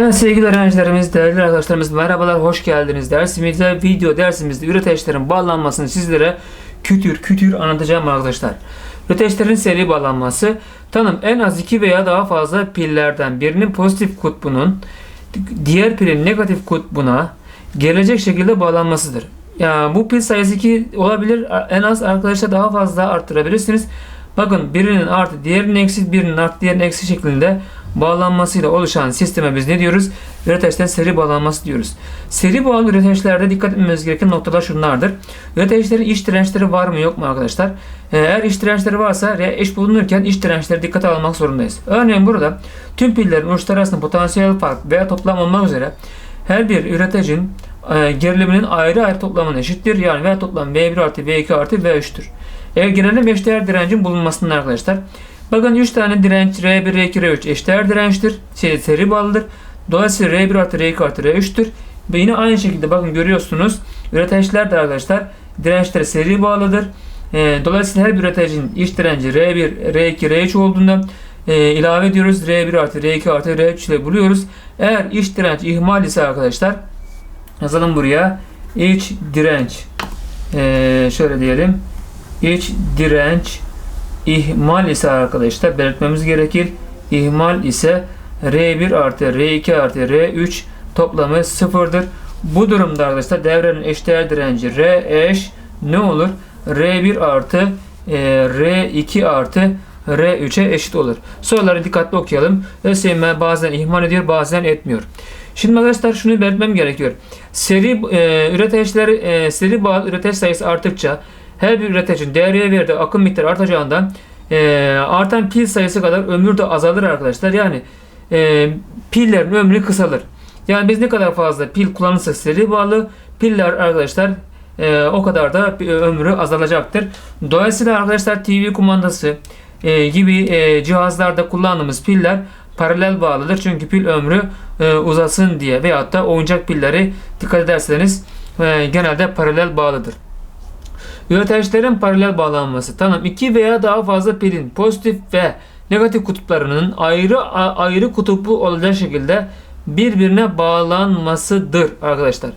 Evet sevgili öğrencilerimiz, değerli arkadaşlarımız merhabalar, hoş geldiniz. Dersimizde, video dersimizde üreteçlerin bağlanmasını sizlere kütür kütür anlatacağım arkadaşlar. Üreteçlerin seri bağlanması, tanım en az iki veya daha fazla pillerden birinin pozitif kutbunun diğer pilin negatif kutbuna gelecek şekilde bağlanmasıdır. Yani bu pil sayısı 2 olabilir. En az arkadaşlar daha fazla arttırabilirsiniz. Bakın birinin artı diğerinin eksi birinin artı diğerinin eksi şeklinde bağlanmasıyla oluşan sisteme biz ne diyoruz? Üreteçten seri bağlanması diyoruz. Seri bağlı üreteçlerde dikkat etmemiz gereken noktalar şunlardır. Üreteçlerin iç dirençleri var mı yok mu arkadaşlar? Eğer iç dirençleri varsa eş bulunurken iç dirençleri dikkate almak zorundayız. Örneğin burada tüm pillerin uçları arasında potansiyel fark veya toplam olmak üzere her bir üreticinin e, geriliminin ayrı ayrı toplamına eşittir. Yani V toplam V1 artı V2 artı V3'tür. Eğer gerilim eşdeğer direncin bulunmasının arkadaşlar. Bakın 3 tane direnç R1, R2, R3 eşdeğer dirençtir. Şey, seri bağlıdır. Dolayısıyla R1 artı R2 artı R3'tür. Ve yine aynı şekilde bakın görüyorsunuz. Üreteçler de arkadaşlar dirençleri seri bağlıdır. E, dolayısıyla her bir üreticinin iç direnci R1, R2, R3 olduğunda e, ilave ediyoruz. R1 artı R2 artı R3 ile buluyoruz. Eğer iç direnç ihmal ise arkadaşlar yazalım buraya. İç direnç e, şöyle diyelim. İç direnç ihmal ise arkadaşlar belirtmemiz gerekir. İhmal ise R1 artı R2 artı R3 toplamı sıfırdır. Bu durumda arkadaşlar devrenin eşdeğer direnci R eş ne olur? R1 artı e, R2 artı R3'e eşit olur. Soruları dikkatli okuyalım. ÖSYM bazen ihmal ediyor bazen etmiyor. Şimdi arkadaşlar şunu belirtmem gerekiyor. Seri e, üreteçleri e, seri bağlı üreteç sayısı arttıkça her bir üreticinin devreye verdiği akım miktarı artacağından e, artan pil sayısı kadar ömür de azalır arkadaşlar. Yani e, pillerin ömrü kısalır. Yani biz ne kadar fazla pil kullanırsak seri bağlı piller arkadaşlar e, o kadar da ömrü azalacaktır. Dolayısıyla arkadaşlar TV kumandası e, gibi e, cihazlarda kullandığımız piller paralel bağlıdır. Çünkü pil ömrü e, uzasın diye veyahut da oyuncak pilleri dikkat ederseniz e, genelde paralel bağlıdır. Üreteçlerin paralel bağlanması. Tanım iki veya daha fazla pilin pozitif ve negatif kutuplarının ayrı ayrı kutuplu olacak şekilde birbirine bağlanmasıdır arkadaşlar.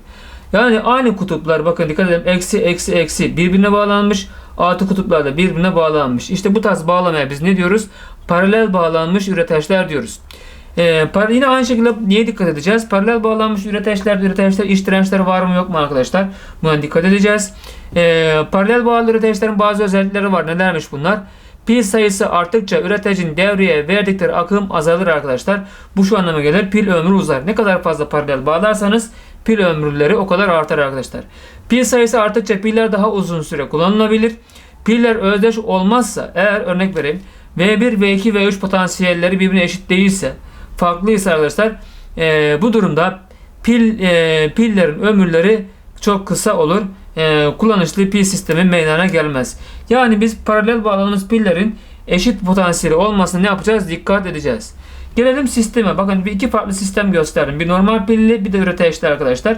Yani aynı kutuplar bakın dikkat edin eksi eksi eksi birbirine bağlanmış. Artı kutuplar da birbirine bağlanmış. İşte bu tarz bağlamaya biz ne diyoruz? Paralel bağlanmış üreteçler diyoruz. Ee, yine aynı şekilde niye dikkat edeceğiz? Paralel bağlanmış üreteçler, üreteçler iç dirençleri var mı yok mu arkadaşlar? Buna dikkat edeceğiz. Ee, paralel bağlı üreteçlerin bazı özellikleri var. Nelermiş bunlar? Pil sayısı arttıkça üreticinin devreye verdikleri akım azalır arkadaşlar. Bu şu anlama gelir. Pil ömrü uzar. Ne kadar fazla paralel bağlarsanız pil ömürleri o kadar artar arkadaşlar. Pil sayısı arttıkça piller daha uzun süre kullanılabilir. Piller özdeş olmazsa eğer örnek vereyim V1, V2, V3 potansiyelleri birbirine eşit değilse farklıysa arkadaşlar e, bu durumda pil e, pillerin ömürleri çok kısa olur. E, kullanışlı pil sistemi meydana gelmez. Yani biz paralel bağladığımız pillerin eşit potansiyeli olmasını ne yapacağız? Dikkat edeceğiz. Gelelim sisteme. Bakın bir iki farklı sistem gösterdim. Bir normal pilli bir de üreteçli arkadaşlar.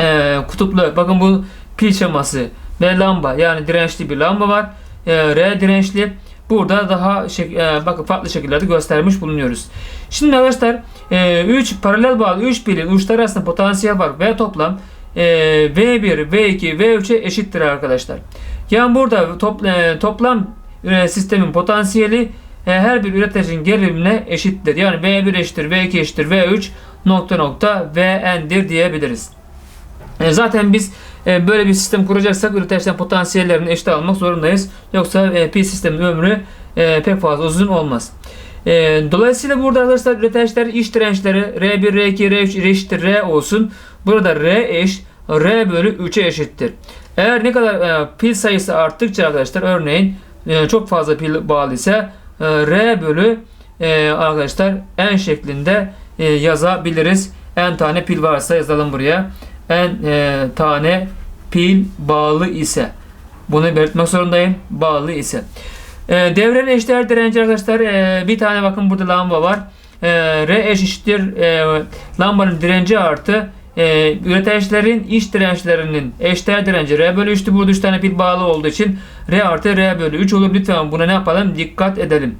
E, kutuplu. Bakın bu pil şeması ve lamba yani dirençli bir lamba var. E, R dirençli. Burada daha şek e, bakın farklı şekillerde göstermiş bulunuyoruz. Şimdi arkadaşlar 3 e, paralel bağlı 3 pilin uçları arasında potansiyel var ve toplam e, V1, V2, V3'e eşittir arkadaşlar. Yani burada top, e, toplam e, sistemin potansiyeli her bir üreticinin gerilimine eşittir. Yani V1 eşittir, V2 eşittir, V3 nokta nokta Vn'dir diyebiliriz. Zaten biz böyle bir sistem kuracaksak üreticilerin potansiyellerini eşit almak zorundayız. Yoksa pil sistemin ömrü pek fazla uzun olmaz. E, dolayısıyla burada arkadaşlar üreticiler iş dirençleri R1, R2, R3 eşittir R olsun. Burada R eş R bölü 3'e eşittir. Eğer ne kadar e, pil sayısı arttıkça arkadaşlar örneğin e, çok fazla pil bağlı ise e, R bölü e, arkadaşlar N şeklinde e, yazabiliriz. N tane pil varsa yazalım buraya en e, tane pil bağlı ise bunu belirtmek zorundayım. Bağlı ise. E, devrenin eşdeğer direnci arkadaşlar e, bir tane bakın burada lamba var. E, R eşittir lambanın direnci artı e, üreticilerin iç dirençlerinin eşdeğer direnci R bölü 3'tü. Burada 3 tane pil bağlı olduğu için R artı R bölü 3 olur. Lütfen buna ne yapalım? Dikkat edelim.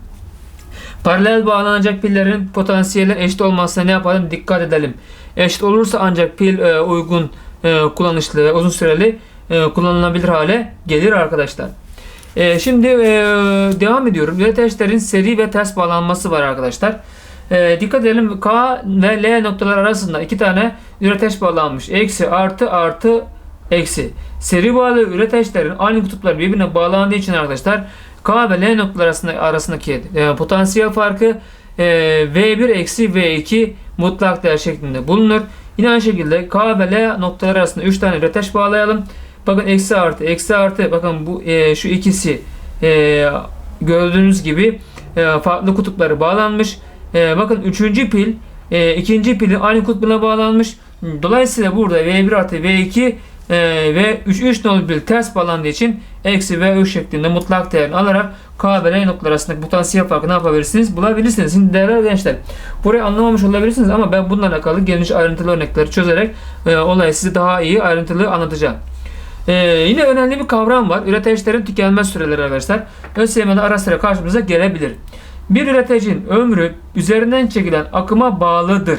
Paralel bağlanacak pillerin potansiyeli eşit olmazsa ne yapalım? Dikkat edelim. Eşit olursa ancak pil uygun, kullanışlı ve uzun süreli kullanılabilir hale gelir arkadaşlar. E, şimdi e, devam ediyorum. Üreteçlerin seri ve ters bağlanması var arkadaşlar. E, dikkat edelim K ve L noktalar arasında iki tane üreteç bağlanmış. Eksi artı artı eksi. Seri bağlı üreteçlerin aynı kutuplar birbirine bağlandığı için arkadaşlar K ve L noktalar arasında, arasındaki e, potansiyel farkı e, V1 eksi V2 mutlak değer şeklinde bulunur. Yine aynı şekilde K ve L noktalar arasında 3 tane üreteç bağlayalım. Bakın eksi artı eksi artı bakın bu e, şu ikisi e, gördüğünüz gibi e, farklı kutupları bağlanmış. E, bakın üçüncü pil e, ikinci pilin aynı kutbuna bağlanmış. Dolayısıyla burada V1 artı V2 e, ve 3 3 nolu pil ters bağlandığı için eksi V3 şeklinde mutlak değerini alarak K ve L noktalar arasındaki potansiyel farkı ne yapabilirsiniz? Bulabilirsiniz. Şimdi değerli gençler burayı anlamamış olabilirsiniz ama ben bununla alakalı geniş ayrıntılı örnekleri çözerek e, olayı size daha iyi ayrıntılı anlatacağım. Ee, yine önemli bir kavram var. Üreticilerin tükenmez süreleri arkadaşlar. ÖSYM'de ara sıra karşımıza gelebilir. Bir üreticinin ömrü üzerinden çekilen akıma bağlıdır.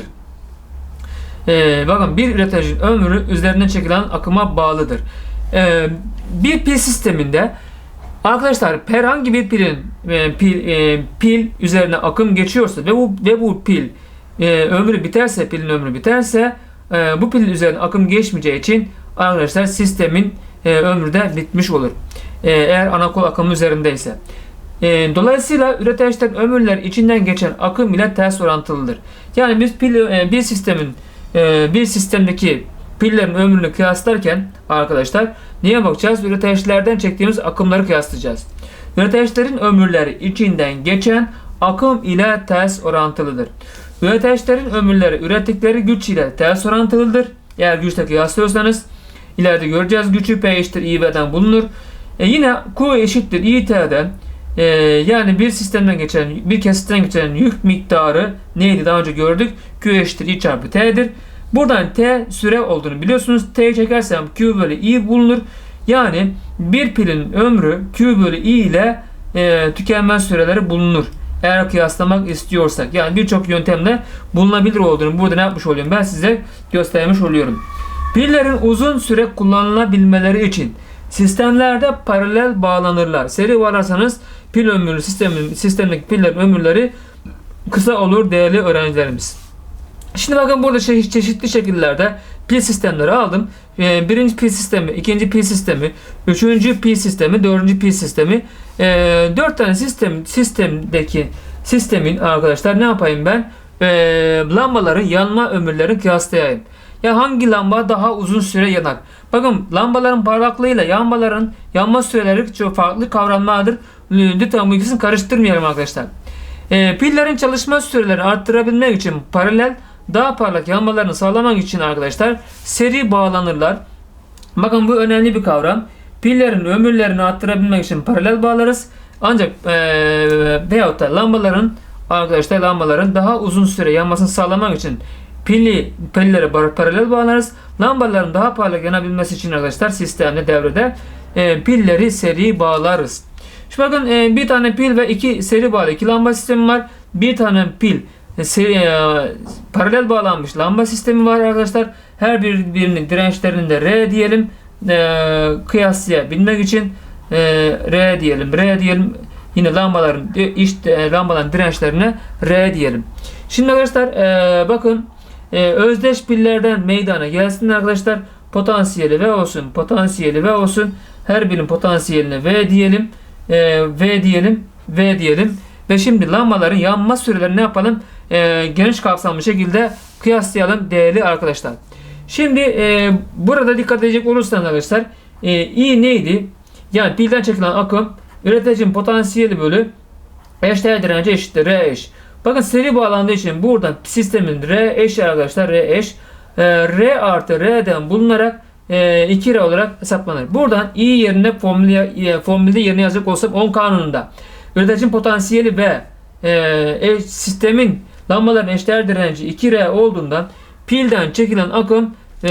Ee, bakın bir üreticinin ömrü üzerinden çekilen akıma bağlıdır. Ee, bir pil sisteminde arkadaşlar herhangi bir pilin e, pil, e, pil üzerine akım geçiyorsa ve bu ve bu pil e, ömrü biterse pilin ömrü biterse e, bu pilin üzerine akım geçmeyeceği için arkadaşlar sistemin e, ömrü de bitmiş olur. E, eğer anakol akımı üzerindeyse. E, dolayısıyla üreticilerin ömürler içinden geçen akım ile ters orantılıdır. Yani biz pil, e, bir sistemin e, bir sistemdeki pillerin ömrünü kıyaslarken arkadaşlar niye bakacağız? Üreticilerden çektiğimiz akımları kıyaslayacağız. Üreticilerin ömürleri içinden geçen akım ile ters orantılıdır. Üreticilerin ömürleri ürettikleri güç ile ters orantılıdır. Eğer güçle kıyaslıyorsanız ileride göreceğiz gücü P eşittir İV'den bulunur. E yine Q eşittir İT'den e, yani bir sistemden geçen bir kesitten geçen yük miktarı neydi daha önce gördük? Q eşittir I çarpı T'dir. Buradan T süre olduğunu biliyorsunuz. T çekersem Q bölü I bulunur. Yani bir pilin ömrü Q bölü I ile e, tükenmez süreleri bulunur. Eğer kıyaslamak istiyorsak. Yani birçok yöntemle bulunabilir olduğunu burada ne yapmış oluyorum? Ben size göstermiş oluyorum. Pillerin uzun süre kullanılabilmeleri için sistemlerde paralel bağlanırlar. Seri bağlarsanız pil ömrü sistemin, sistemdeki pillerin ömürleri kısa olur değerli öğrencilerimiz. Şimdi bakın burada çe- çeşitli şekillerde pil sistemleri aldım. Ee, birinci pil sistemi, ikinci pil sistemi, üçüncü pil sistemi, dördüncü pil sistemi. Ee, dört tane sistem sistemdeki sistemin arkadaşlar ne yapayım ben? Ee, lambaların yanma ömürlerini kıyaslayayım. Ya hangi lamba daha uzun süre yanar? Bakın lambaların parlaklığıyla yanmaların yanma süreleri çok farklı kavramlardır. Lütfen bu ikisini karıştırmayalım arkadaşlar. Ee, pillerin çalışma sürelerini arttırabilmek için paralel daha parlak yanmalarını sağlamak için arkadaşlar seri bağlanırlar. Bakın bu önemli bir kavram. Pillerin ömürlerini arttırabilmek için paralel bağlarız. Ancak ee, veyahut da lambaların arkadaşlar lambaların daha uzun süre yanmasını sağlamak için pilli pillere paralel bağlarız. Lambaların daha parlak yanabilmesi için arkadaşlar sistemde devrede e, pilleri seri bağlarız. Şimdi bakın e, bir tane pil ve iki seri bağlı iki lamba sistemi var. Bir tane pil e, seri, e, paralel bağlanmış lamba sistemi var arkadaşlar. Her bir birinin dirençlerini de R diyelim. E, kıyaslayabilmek için e, R diyelim. R diyelim. Yine lambaların işte e, lambaların dirençlerine R diyelim. Şimdi arkadaşlar e, bakın e, özdeş pillerden meydana gelsin arkadaşlar. Potansiyeli V olsun. Potansiyeli V olsun. Her birinin potansiyeline V diyelim. E, v diyelim. V diyelim. Ve şimdi lambaların yanma sürelerini ne yapalım? E, geniş kapsamlı şekilde kıyaslayalım değerli arkadaşlar. Şimdi e, burada dikkat edecek olursanız arkadaşlar e, I neydi? Yani pilden çekilen akım üreticinin potansiyeli bölü eşdeğer direnci eşittir R eş. Bakın seri bağlandığı için buradan sistemin R eş arkadaşlar R eş. E, R artı R'den bulunarak e, 2R olarak hesaplanır. Buradan I yerine formülde, e, formülde yerine yazacak olsam 10 kanununda üreticinin potansiyeli ve e, e, sistemin lambaların eşdeğer direnci 2R olduğundan pilden çekilen akım e,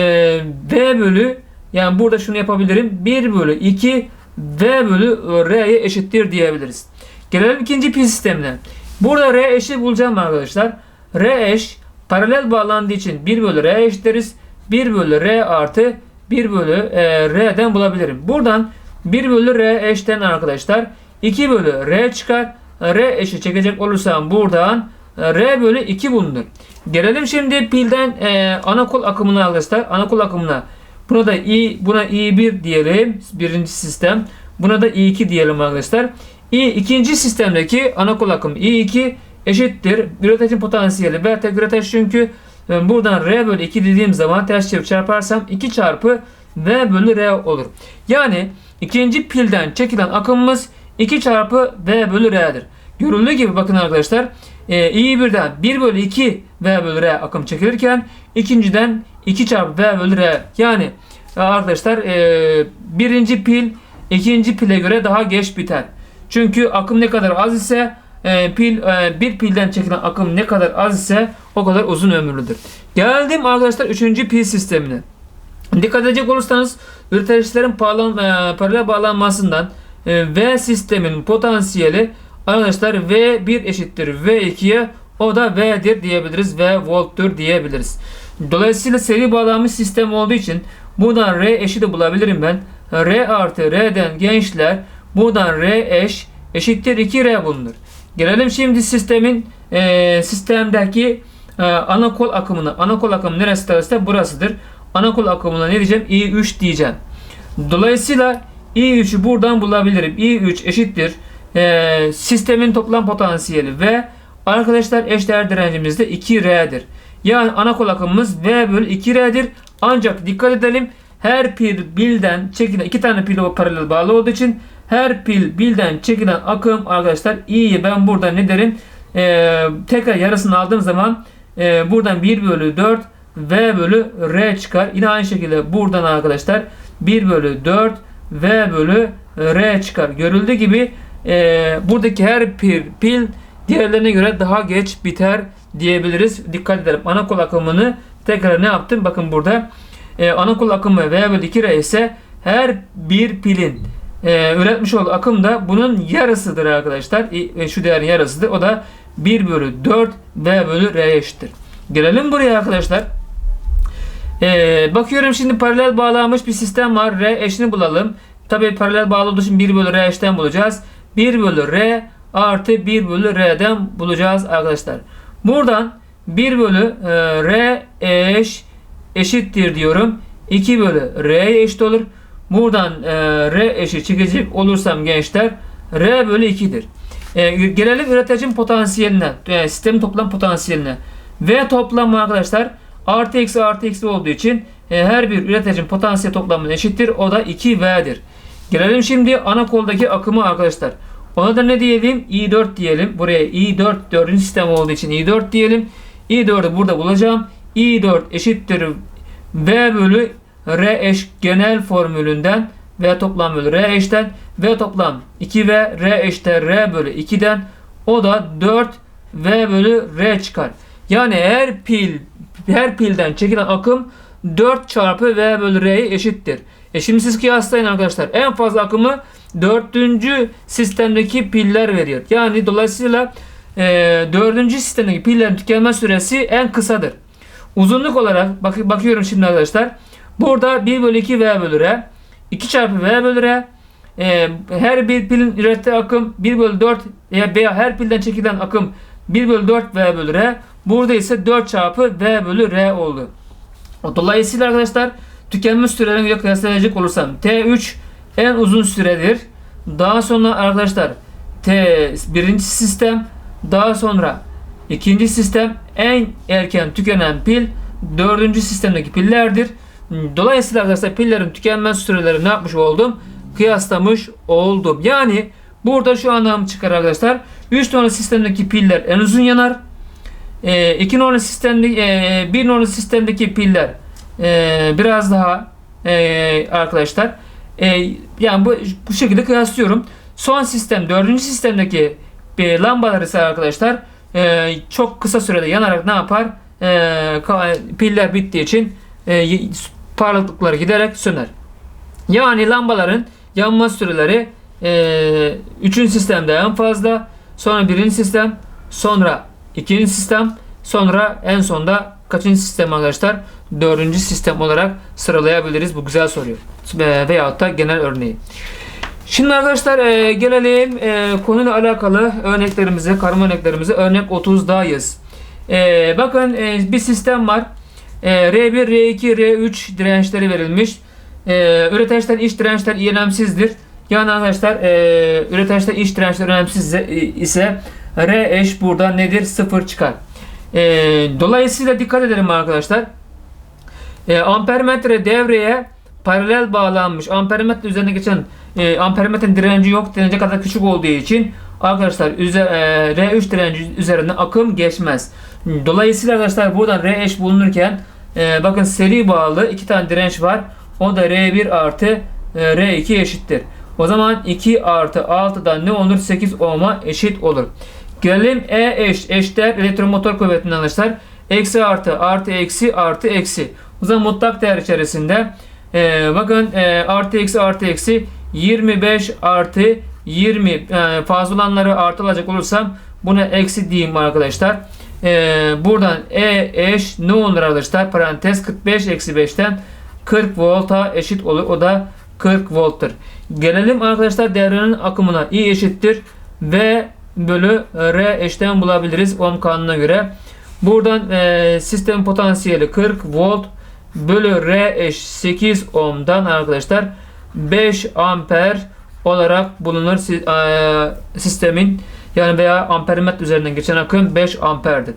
V bölü yani burada şunu yapabilirim 1 bölü 2 V bölü R'ye eşittir diyebiliriz. Gelelim ikinci pil sistemine. Burada R eşi bulacağım arkadaşlar. R eş paralel bağlandığı için 1 bölü R eş deriz. 1 bölü R artı 1 bölü e, R'den bulabilirim. Buradan 1 bölü R eşten arkadaşlar 2 bölü R çıkar. R eşi çekecek olursam buradan e, R bölü 2 bulunur. Gelelim şimdi pilden e, ana akımına arkadaşlar. Ana kol akımına. Buna da I, buna I1 diyelim. Birinci sistem. Buna da I2 diyelim arkadaşlar. I ikinci sistemdeki ana kol akımı I2 eşittir. Üreticinin potansiyeli ve tek üretici çünkü e, buradan R bölü 2 dediğim zaman ters çevir çarparsam 2 çarpı V bölü R olur. Yani ikinci pilden çekilen akımımız 2 çarpı V bölü R'dir. Görüldüğü gibi bakın arkadaşlar e, I1'den 1 bölü 2 V bölü R akım çekilirken ikinciden 2 çarpı V bölü R yani e, arkadaşlar birinci pil ikinci pile göre daha geç biter. Çünkü akım ne kadar az ise e, pil e, bir pilden çekilen akım ne kadar az ise o kadar uzun ömürlüdür. Geldim arkadaşlar 3. pil sistemine. Dikkat edecek olursanız üreticilerin bağlan, e, paralel bağlanmasından e, V sistemin potansiyeli arkadaşlar V1 eşittir V2'ye o da V'dir diyebiliriz. V volttur diyebiliriz. Dolayısıyla seri bağlanmış sistem olduğu için buradan R eşi de bulabilirim ben. R artı R'den gençler buradan R eş eşittir 2R bulunur. Gelelim şimdi sistemin e, sistemdeki e, ana kol akımına. Ana kol akımı neresi derse burasıdır. Ana kol akımına ne diyeceğim? I3 diyeceğim. Dolayısıyla I3'ü buradan bulabilirim. I3 eşittir e, sistemin toplam potansiyeli ve arkadaşlar eşdeğer direncimiz de 2R'dir. Yani ana kol akımımız V bölü 2R'dir. Ancak dikkat edelim her pil bilden çekilen iki tane pil paralel bağlı olduğu için her pil bilden çekilen akım arkadaşlar i'yi ben burada ne derim e, tekrar yarısını aldığım zaman e, buradan 1 bölü 4 V bölü R çıkar. Yine aynı şekilde buradan arkadaşlar 1 bölü 4 V bölü R çıkar. Görüldüğü gibi e, buradaki her pil, pil diğerlerine göre daha geç biter diyebiliriz. Dikkat edelim. Ana kol akımını tekrar ne yaptım? Bakın burada e, ana kol akımı V bölü 2R ise her bir pilin e, üretmiş olduğu akım da bunun yarısıdır arkadaşlar. E, şu değerin yarısıdır. O da 1 bölü 4 V bölü R eşittir. Gelelim buraya arkadaşlar. E, bakıyorum şimdi paralel bağlanmış bir sistem var. R eşini bulalım. Tabi paralel bağlı olduğu için 1 bölü R eşten bulacağız. 1 bölü R artı 1 bölü R'den bulacağız arkadaşlar. Buradan 1 bölü e, R eş eşittir diyorum. 2 bölü R eşit olur. Buradan e, R eşit çekecek olursam gençler R bölü 2'dir. E, gelelim üreticinin potansiyeline. Yani sistemin toplam potansiyeline. V toplamı arkadaşlar artı eksi artı eksi olduğu için e, her bir üreticinin potansiyel toplamı eşittir. O da 2V'dir. Gelelim şimdi ana koldaki akımı arkadaşlar. Ona da ne diyelim? I4 diyelim. Buraya I4 dördüncü sistem olduğu için I4 diyelim. I4'ü burada bulacağım. I4 eşittir V bölü R eş genel formülünden V toplam bölü R eşten V toplam 2V R eşittir R bölü 2'den o da 4 V bölü R çıkar. Yani her pil her pilden çekilen akım 4 çarpı V bölü R'ye eşittir. E şimdi siz kıyaslayın arkadaşlar. En fazla akımı dördüncü sistemdeki piller veriyor. Yani dolayısıyla e, dördüncü sistemdeki pillerin tükenme süresi en kısadır. Uzunluk olarak bak bakıyorum şimdi arkadaşlar. Burada 1 bölü 2 V bölü R. 2 çarpı V bölü R. E, her bir pilin ürettiği akım 1 bölü 4 veya her pilden çekilen akım 1 bölü 4 V bölü R. Burada ise 4 çarpı V bölü R oldu. Dolayısıyla arkadaşlar tükenme sürelerine göre kıyaslayacak olursam T3 en uzun süredir. Daha sonra arkadaşlar T birinci sistem daha sonra ikinci sistem en erken tükenen pil dördüncü sistemdeki pillerdir. Dolayısıyla arkadaşlar pillerin tükenme süreleri ne yapmış oldum? Kıyaslamış oldum. Yani burada şu anlam çıkar arkadaşlar. 3 tane sistemdeki piller en uzun yanar. 2 e, numaralı sistemdeki e, 1 numaralı sistemdeki piller e, biraz daha e, arkadaşlar e, yani bu, bu şekilde kıyaslıyorum. Son sistem, dördüncü sistemdeki e, lambalar ise arkadaşlar e, çok kısa sürede yanarak ne yapar? E, piller bittiği için e, parlaklıkları giderek söner. Yani lambaların yanma süreleri e, üçüncü sistemde en fazla, sonra birinci sistem, sonra ikinci sistem, sonra en sonda kaçıncı sistem arkadaşlar? Dördüncü sistem olarak sıralayabiliriz bu güzel soruyu. Ve- Veyahut da genel örneği. Şimdi arkadaşlar e, gelelim e, konuyla alakalı örneklerimize, karma örneklerimize. Örnek 30'dayız. E, bakın e, bir sistem var. E, R1, R2, R3 dirençleri verilmiş. E, üreteçten iç dirençler önemsizdir. Yani arkadaşlar e, üreteçten iç dirençler önemsiz ise- ise R eş burada nedir? Sıfır çıkar. E, dolayısıyla dikkat edelim arkadaşlar. E, ampermetre devreye paralel bağlanmış. Ampermetre üzerine geçen e, ampermetrenin direnci yok denecek kadar küçük olduğu için arkadaşlar üze- e, R3 direnci üzerinden akım geçmez. Dolayısıyla arkadaşlar buradan R eş bulunurken e, bakın seri bağlı iki tane direnç var. O da R1 artı e, R2 eşittir. O zaman 2 artı 6'dan ne olur? 8 ohm'a eşit olur. Gelelim E eş eşdeğer elektromotor kuvvetinden arkadaşlar. Eksi artı artı eksi artı eksi. O zaman mutlak değer içerisinde e, bakın e, artı eksi artı eksi 25 artı 20 e, fazla olanları artı alacak olursam buna eksi diyeyim arkadaşlar. E, buradan E eş ne olur arkadaşlar? Parantez 45 eksi 5'ten 40 volta eşit olur. O da 40 volttur. Gelelim arkadaşlar devrenin akımına I eşittir V bölü R eşten bulabiliriz ohm kanununa göre. Buradan e, sistem potansiyeli 40 volt bölü R eş 8 ohm'dan arkadaşlar 5 amper olarak bulunur Si- sistemin yani veya ampermetre üzerinden geçen akım 5 amperdir.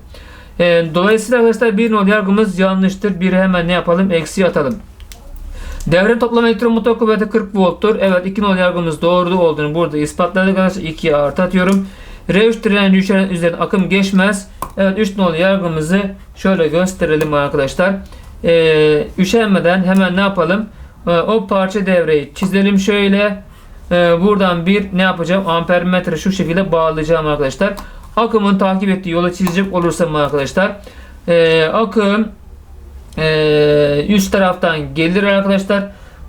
E, dolayısıyla arkadaşlar bir nol yargımız yanlıştır. Biri hemen ne yapalım? Eksi atalım. Devre toplam elektromotor kuvveti 40 volttur. Evet 2 nol yargımız doğru olduğunu burada ispatladık arkadaşlar. 2'ye artı atıyorum. R3 direnci üzerine akım geçmez. Evet 3 nol yargımızı şöyle gösterelim arkadaşlar. Ee, üşenmeden hemen ne yapalım? Ee, o parça devreyi çizelim şöyle. Ee, buradan bir ne yapacağım? Ampermetre şu şekilde bağlayacağım arkadaşlar. Akımın takip ettiği yola çizecek olursam arkadaşlar. Ee, akım ee, üst taraftan gelir arkadaşlar.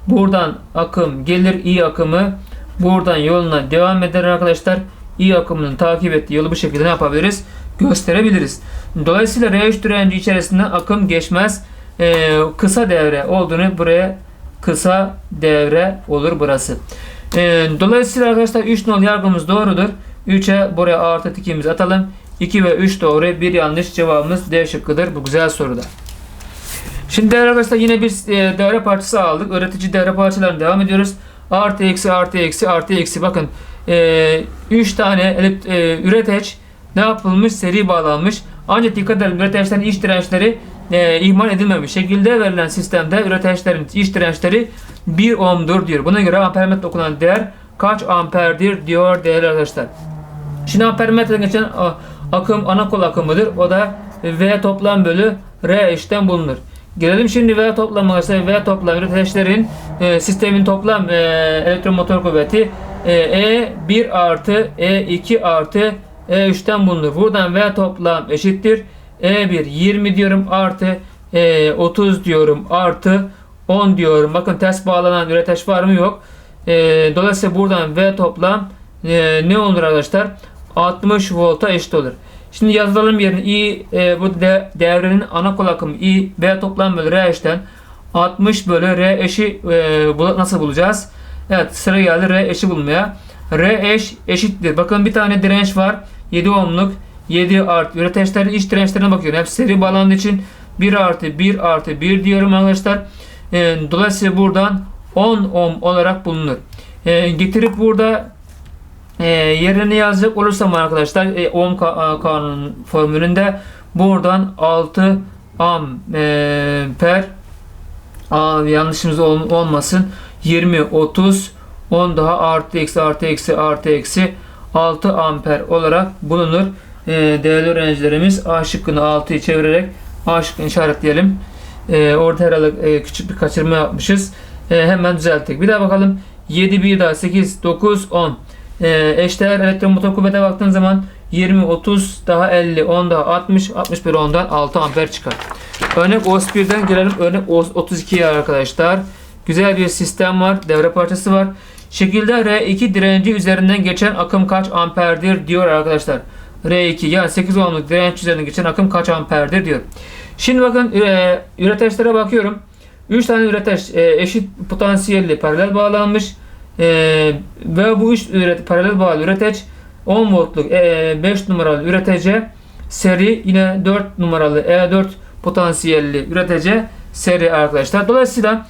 Buradan akım gelir i akımı. Buradan yoluna devam eder arkadaşlar. i akımının takip ettiği yolu bu şekilde ne yapabiliriz? Gösterebiliriz. Dolayısıyla R3 direnci içerisinde akım geçmez. Ee, kısa devre olduğunu buraya kısa devre olur burası. Ee, dolayısıyla arkadaşlar 3 nol yargımız doğrudur. 3'e buraya artı tikimizi atalım. 2 ve 3 doğru. Bir yanlış cevabımız D şıkkıdır bu güzel soruda. Şimdi değerli arkadaşlar yine bir e, devre parçası aldık. Öğretici devre parçalarına devam ediyoruz. Artı eksi artı eksi artı eksi bakın 3 tane elip- e, üreteç ne yapılmış? Seri bağlanmış. Ancak dikkat edelim üreteçlerin iç dirençleri e, ihmal edilmemiş. Şekilde verilen sistemde üreteçlerin iç dirençleri 1 ohm'dur diyor. Buna göre ampermetre okunan değer kaç amperdir diyor değerli arkadaşlar. Şimdi ampermetreden geçen akım ana kol akımıdır. O da V toplam bölü R eşitten bulunur. Gelelim şimdi V toplam arkadaşlar. V toplam üreteçlerin e, sistemin toplam e, elektromotor kuvveti e, E1 artı E2 artı E3'ten bulunur. Buradan V toplam eşittir. E1 20 diyorum artı e, 30 diyorum artı 10 diyorum. Bakın ters bağlanan üreteç var mı yok. E, dolayısıyla buradan V toplam e, ne olur arkadaşlar? 60 volta eşit olur. Şimdi yazalım yerine I e, bu de, devrenin ana kol akımı I V toplam bölü R eşitten 60 bölü R eşi e, bu, nasıl bulacağız? Evet sıra geldi R eşi bulmaya. R eş eşittir. Bakın bir tane direnç var. 7 ohmluk. 7 artı üreteçlerin iç dirençlerine bakıyorum. Hepsi seri bağlandığı için 1 artı 1 artı 1 diyorum arkadaşlar. E, dolayısıyla buradan 10 ohm olarak bulunur. E, getirip burada e, yerini yazacak olursam arkadaşlar e, ohm ka- kanunun formülünde buradan 6 amper Aa, yanlışımız ol- olmasın 20 30 10 daha artı eksi artı eksi artı eksi 6 amper olarak bulunur. E, değerli öğrencilerimiz A şıkkını 6'yı çevirerek A şıkkını işaretleyelim. E, orada herhalde e, küçük bir kaçırma yapmışız. E, hemen düzelttik. Bir daha bakalım. 7 bir daha 8 9 10 e, eşdeğer elektromotor kuvvete baktığın zaman 20 30 daha 50 10 daha 60 61 10'dan 6 amper çıkar. Örnek OS1'den gelelim örnek OS 32'ye arkadaşlar. Güzel bir sistem var. Devre parçası var. Şekilde R2 direnci üzerinden geçen akım kaç amperdir diyor arkadaşlar. R2 yani 8 ohmluk direnç üzerinden geçen akım kaç amperdir diyor. Şimdi bakın e, üreteçlere bakıyorum. 3 tane üreteç e, eşit potansiyelli paralel bağlanmış. E, ve bu 3 üret, paralel bağlı üreteç 10 voltluk e, 5 numaralı üretece seri yine 4 numaralı E4 potansiyelli üretece seri arkadaşlar. Dolayısıyla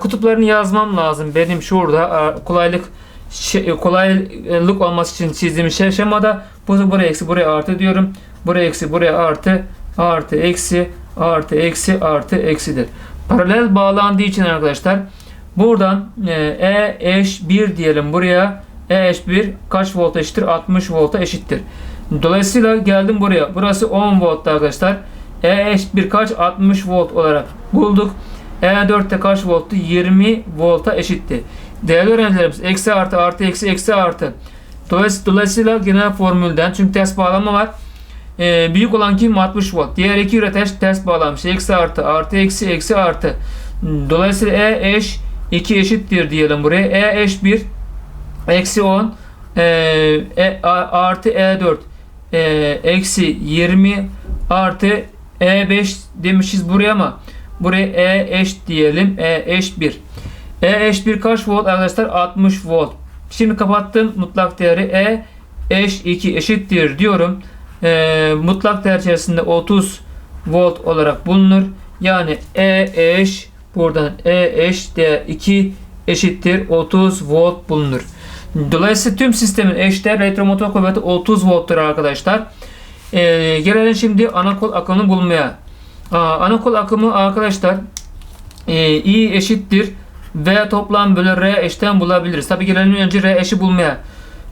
kutuplarını yazmam lazım. Benim şurada kolaylık şey, kolaylık olması için çizdiğim şey şemada bu buraya eksi buraya artı diyorum. Buraya eksi buraya artı artı eksi artı eksi artı eksidir. Paralel bağlandığı için arkadaşlar buradan e, E eş 1 diyelim buraya E eş 1 kaç volt eşittir? 60 volta eşittir. Dolayısıyla geldim buraya. Burası 10 volt arkadaşlar. E eş 1 kaç? 60 volt olarak bulduk. E4 de kaç volttu? 20 volta eşitti. Değerli öğrencilerimiz eksi artı artı eksi eksi artı. Dolayısıyla, genel formülden çünkü ters bağlama var. Ee, büyük olan kim? 60 volt. Diğer iki üreteç ters bağlanmış. Eksi artı artı eksi eksi artı. Dolayısıyla E eş 2 eşittir diyelim buraya. E eş 1 eksi 10 e, e, artı E4 e, eksi 20 artı E5 demişiz buraya ama buraya E eş diyelim. E eş 1. E eş 1 kaç volt arkadaşlar? 60 volt. Şimdi kapattım mutlak değeri E eş 2 eşittir diyorum. E, mutlak değer içerisinde 30 volt olarak bulunur. Yani E eş buradan E eş de 2 eşittir 30 volt bulunur. Dolayısıyla tüm sistemin eşdeğer elektromotor kuvveti 30 volttur arkadaşlar. E, gelelim şimdi ana kol akımını bulmaya. Aa, ana kol akımı arkadaşlar e, I eşittir V toplam bölü R eşten bulabiliriz. Tabi gelelim önce R eşi bulmaya.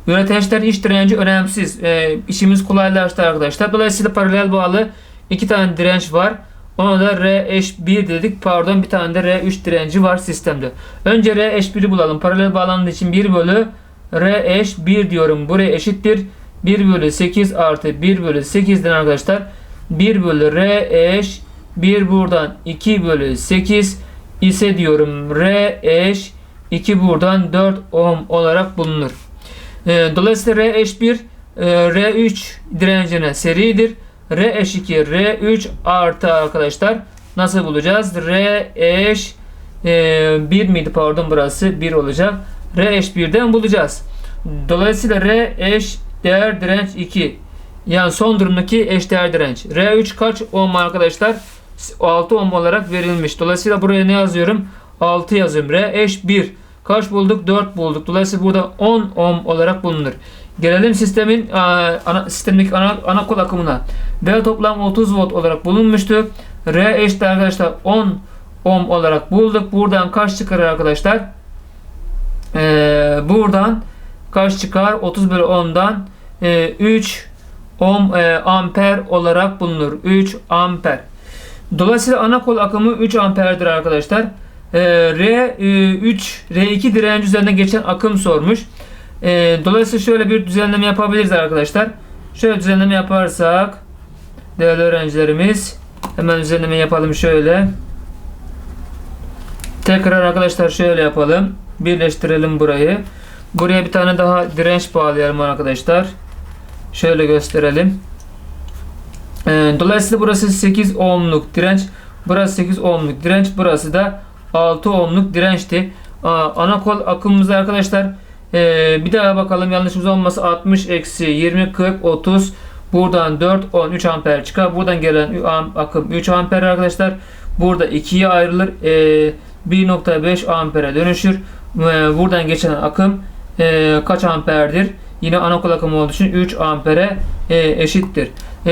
Üreteçler iş direnci önemsiz. E, işimiz kolaylaştı arkadaşlar. Dolayısıyla paralel bağlı iki tane direnç var. Ona da R eş 1 dedik. Pardon bir tane de R3 direnci var sistemde. Önce R eş 1'i bulalım. Paralel bağlandığı için 1 bölü R eş 1 diyorum. Buraya eşittir. 1 bölü 8 artı 1 bölü 8'den arkadaşlar 1 bölü R eş 1 buradan 2 bölü 8 ise diyorum R eş 2 buradan 4 ohm olarak bulunur. E, dolayısıyla R eş 1 e, R3 direncine seridir. R eş 2 R3 artı arkadaşlar nasıl bulacağız? R eş e, 1 miydi pardon burası 1 olacak. R eş 1'den bulacağız. Dolayısıyla R eş değer direnç 2. Yani son durumdaki eşdeğer direnç. R3 kaç ohm arkadaşlar? 6 ohm olarak verilmiş. Dolayısıyla buraya ne yazıyorum? 6 yazıyorum. R eş 1. Kaç bulduk? 4 bulduk. Dolayısıyla burada 10 ohm olarak bulunur. Gelelim sistemin ana, sistemdeki ana, ana kol akımına. V toplam 30 volt olarak bulunmuştu. R eşit arkadaşlar 10 ohm olarak bulduk. Buradan kaç çıkar arkadaşlar? Ee, buradan kaç çıkar? 30 bölü 10'dan e, 3 ohm e, amper olarak bulunur. 3 amper. Dolayısıyla ana kol akımı 3 amperdir arkadaşlar. Ee, R3, R2 direnci üzerinde geçen akım sormuş. Ee, dolayısıyla şöyle bir düzenleme yapabiliriz arkadaşlar. Şöyle düzenleme yaparsak değerli öğrencilerimiz hemen düzenleme yapalım şöyle. Tekrar arkadaşlar şöyle yapalım. Birleştirelim burayı. Buraya bir tane daha direnç bağlayalım arkadaşlar. Şöyle gösterelim. Ee, dolayısıyla burası 8 ohmluk direnç. Burası 8 ohmluk direnç. Burası da 6 ohmluk dirençti. Ana kol akımımız arkadaşlar. Ee, bir daha bakalım yanlışımız olmasa 60 eksi 20 40 30 buradan 4 10 3 amper çıkar. Buradan gelen akım 3 amper arkadaşlar. Burada 2'ye ayrılır. Ee, 1.5 ampere dönüşür. Ee, buradan geçen akım kaç amperdir? Yine ana kol akımı olduğu için 3 ampere e, eşittir. E,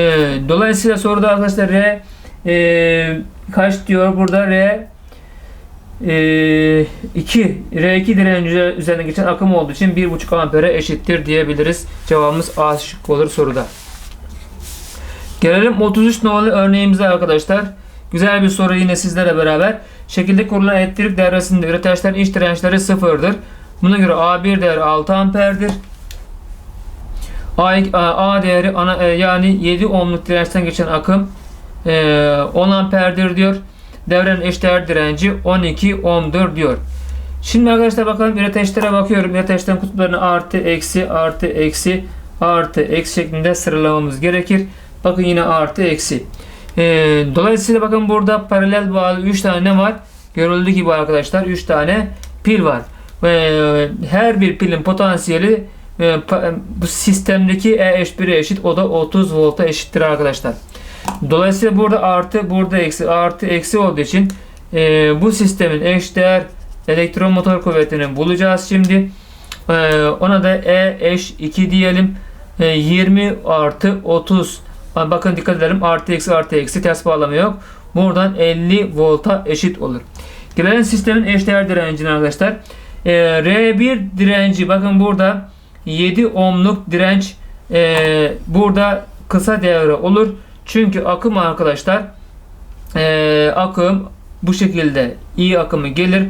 dolayısıyla soruda arkadaşlar R e, kaç diyor burada R e, 2 R2 direnci üzerine geçen akım olduğu için 1.5 ampere eşittir diyebiliriz. Cevabımız A şık olur soruda. Gelelim 33 numaralı örneğimize arkadaşlar. Güzel bir soru yine sizlere beraber. Şekilde kurulan elektrik devresinde üreteçlerin iç dirençleri sıfırdır. Buna göre A1 değeri 6 amperdir. A, A değeri ana, e, yani 7 ohmluk dirençten geçen akım e, 10 amperdir diyor. Devrenin eşdeğer direnci 12 ohmdur diyor. Şimdi arkadaşlar bakalım üreteçlere bakıyorum. Üreteçten kutuplarını artı, eksi, artı, eksi, artı eksi şeklinde sıralamamız gerekir. Bakın yine artı eksi. Ee, dolayısıyla bakın burada paralel bağlı 3 tane ne var? Görüldüğü gibi arkadaşlar 3 tane pil var. Her bir pilin potansiyeli e, bu sistemdeki E eşit 1'e eşit o da 30 volta eşittir arkadaşlar. Dolayısıyla burada artı burada eksi artı eksi olduğu için e, bu sistemin eşdeğer elektromotor kuvvetini bulacağız şimdi. E, ona da E eş 2 diyelim. E, 20 artı 30 Ha, bakın dikkat edelim artı eksi artı eksi ters bağlama yok. Buradan 50 volta eşit olur. Gelelim sistemin eşdeğer direncine arkadaşlar. E, R1 direnci bakın burada 7 ohmluk direnç e, burada kısa devre olur. Çünkü akım arkadaşlar e, akım bu şekilde iyi akımı gelir.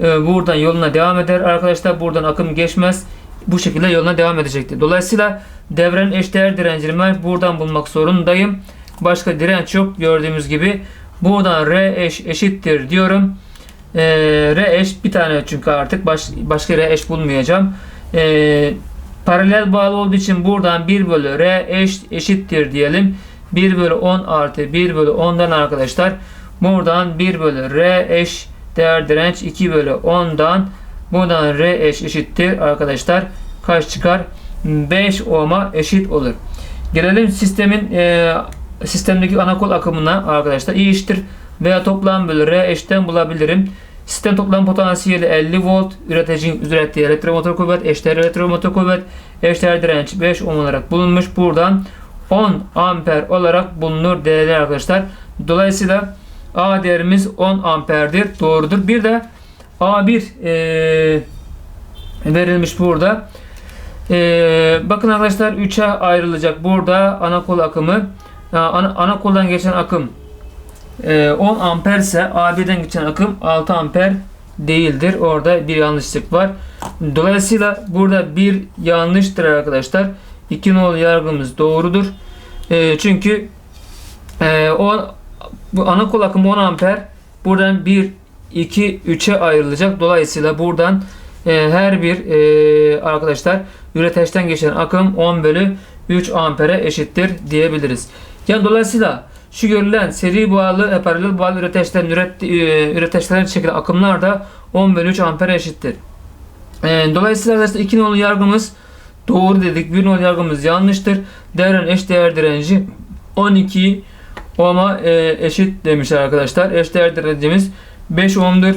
E, buradan yoluna devam eder. Arkadaşlar buradan akım geçmez. Bu şekilde yoluna devam edecektir. Dolayısıyla devrenin eşdeğer direncini ben buradan bulmak zorundayım. Başka direnç yok gördüğümüz gibi. Buradan R eş eşittir diyorum. E, R eş bir tane çünkü artık baş, başka R eş bulmayacağım. E, paralel bağlı olduğu için buradan 1 bölü R eş, eşittir diyelim. 1 bölü 10 artı 1 bölü 10'dan arkadaşlar buradan 1 bölü R eş değer direnç 2 bölü 10'dan buradan R eş eşittir arkadaşlar. Kaç çıkar? 5 ohm'a eşit olur. Gelelim sistemin e, sistemdeki ana kol akımına arkadaşlar. İ eşittir veya toplam bölü R eşitten bulabilirim Sistem toplam potansiyeli 50 volt, üreticinin ürettiği elektromotor kuvvet, eşdeğer elektromotor kuvvet, eşdeğer direnç 5 ohm olarak bulunmuş. Buradan 10 amper olarak bulunur değerli arkadaşlar. Dolayısıyla A değerimiz 10 amperdir. Doğrudur. Bir de A1 e, verilmiş burada. E, bakın arkadaşlar 3'e ayrılacak. Burada ana kol akımı ana, ana koldan geçen akım e, 10 amper ise A1'den geçen akım 6 amper değildir. Orada bir yanlışlık var. Dolayısıyla burada bir yanlıştır arkadaşlar. 2 nolu yargımız doğrudur. E, çünkü e, o ana kol akımı 10 amper buradan 1 2 3'e ayrılacak. Dolayısıyla buradan e, her bir e, arkadaşlar üreteçten geçen akım 10 bölü 3 ampere eşittir diyebiliriz. Yani dolayısıyla şu görülen seri bağlı e, paralel bağlı üreteçten üret, e, üreteçlerin çekilen akımlar da 10 bölü 3 ampere eşittir. E, dolayısıyla arkadaşlar 2 nolu yargımız doğru dedik. 1 nolu yargımız yanlıştır. Devrenin eşdeğer direnci 12 ohm'a e, eşit demişler arkadaşlar. Eşdeğer direncimiz 5 ohm'dur.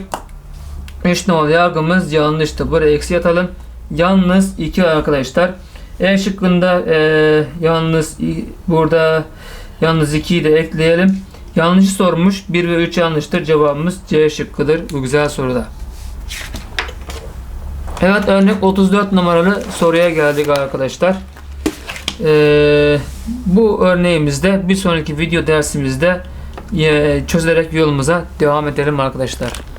3 nolu yargımız yanlıştı. Buraya eksi atalım. Yalnız 2 arkadaşlar. E şıkkında e, yalnız burada yalnız 2'yi de ekleyelim. Yanlış sormuş. 1 ve 3 yanlıştır. Cevabımız C şıkkıdır. Bu güzel soruda. Evet örnek 34 numaralı soruya geldik arkadaşlar. Ee, bu örneğimizde bir sonraki video dersimizde e, çözerek yolumuza devam edelim arkadaşlar.